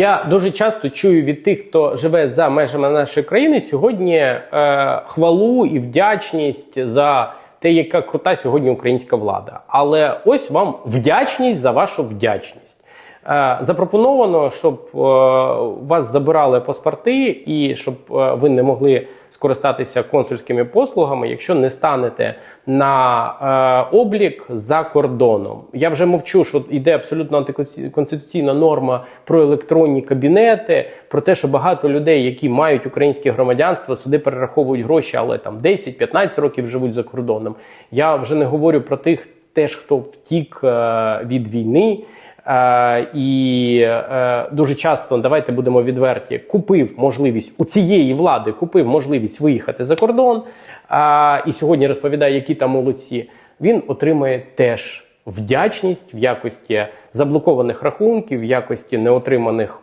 Я дуже часто чую від тих, хто живе за межами нашої країни, сьогодні е, хвалу і вдячність за те, яка крута сьогодні українська влада. Але ось вам вдячність за вашу вдячність. Е, запропоновано, щоб е, вас забирали паспорти і щоб е, ви не могли скористатися консульськими послугами, якщо не станете на облік за кордоном. Я вже мовчу, що йде абсолютно антиконституційна норма про електронні кабінети, про те, що багато людей, які мають українське громадянство, сюди перераховують гроші, але там 10-15 років живуть за кордоном. Я вже не говорю про тих, теж хто втік е, від війни. Е, і е, дуже часто давайте будемо відверті, купив можливість у цієї влади, купив можливість виїхати за кордон. і сьогодні розповідає, які там молодці. Він отримує теж вдячність в якості заблокованих рахунків, в якості неотриманих